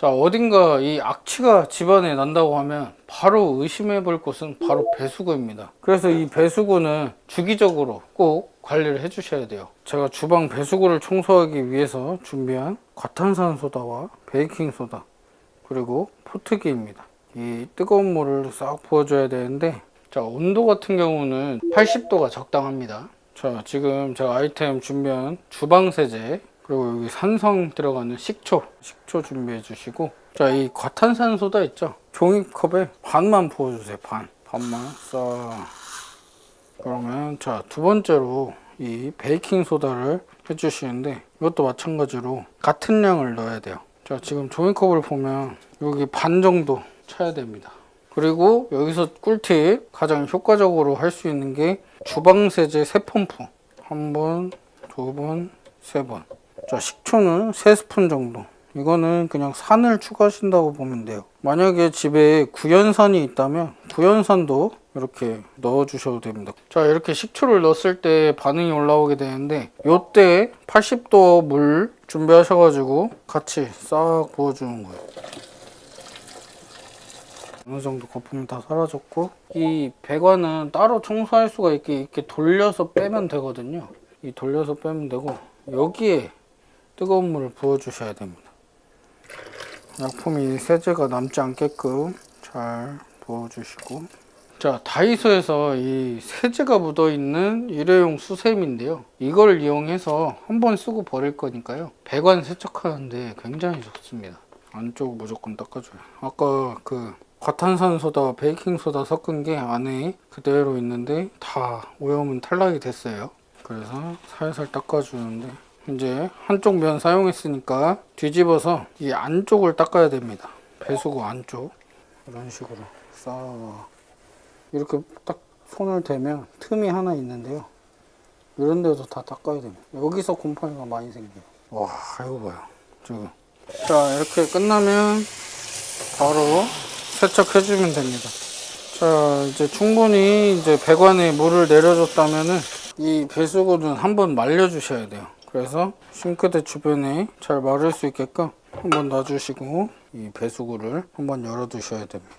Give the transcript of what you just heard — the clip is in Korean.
자, 어딘가 이 악취가 집안에 난다고 하면 바로 의심해 볼 곳은 바로 배수구입니다. 그래서 이 배수구는 주기적으로 꼭 관리를 해 주셔야 돼요. 제가 주방 배수구를 청소하기 위해서 준비한 과탄산소다와 베이킹소다 그리고 포트기입니다. 이 뜨거운 물을 싹 부어줘야 되는데 자 온도 같은 경우는 80도가 적당합니다. 자 지금 제가 아이템 준비한 주방 세제 그리고 여기 산성 들어가는 식초 식초 준비해 주시고. 자 이 과탄산소다 있죠? 종이컵에 반만 부어주세요 반. 반만 싹 그러면 자 두 번째로 이 베이킹 소다를 해주시는데 이것도 마찬가지로 같은 양을 넣어야 돼요. 자 지금 종이컵을 보면 여기 반 정도 쳐야 됩니다. 그리고 여기서 꿀팁 가장 효과적으로 할 수 있는 게 주방 세제 세 펌프. 한 번, 두 번, 세 번. 자 식초는 세 스푼 정도. 이거는 그냥 산을 추가하신다고 보면 돼요. 만약에 집에 구연산이 있다면 구연산도 이렇게 넣어 주셔도 됩니다. 자 이렇게 식초를 넣었을 때 반응이 올라오게 되는데 요때 80도 물 준비하셔 가지고 같이 싹 부어 주는 거예요. 어느 정도 거품이 다 사라졌고 이 배관은 따로 청소할 수가 있게 이렇게 돌려서 빼면 되거든요. 이 돌려서 빼면 되고 여기에 뜨거운 물을 부어 주셔야 됩니다. 약품이 세제가 남지 않게끔 잘 부어 주시고 자 다이소에서 이 세제가 묻어 있는 일회용 수세미인데요. 이걸 이용해서 한 번 쓰고 버릴 거니까요. 배관 세척하는데 굉장히 좋습니다. 안쪽 무조건 닦아줘요. 아까 그 과탄산소다, 베이킹소다 섞은 게 안에 그대로 있는데 다 오염은 탈락이 됐어요. 그래서 살살 닦아주는데 이제 한쪽 면 사용했으니까 뒤집어서 이 안쪽을 닦아야 됩니다. 배수구 안쪽 이런 식으로 싹 이렇게 딱 손을 대면 틈이 하나 있는데요. 이런 데도 다 닦아야 됩니다. 여기서 곰팡이가 많이 생겨요. 와, 이거 봐요. 지금. 자, 이렇게 끝나면 바로 세척해 주면 됩니다. 자, 이제 충분히 이제 배관에 물을 내려줬다면은 이 배수구는 한번 말려 주셔야 돼요. 그래서 싱크대 주변에 잘 마를 수 있게끔 한번 놔주시고 이 배수구를 한번 열어 두셔야 됩니다.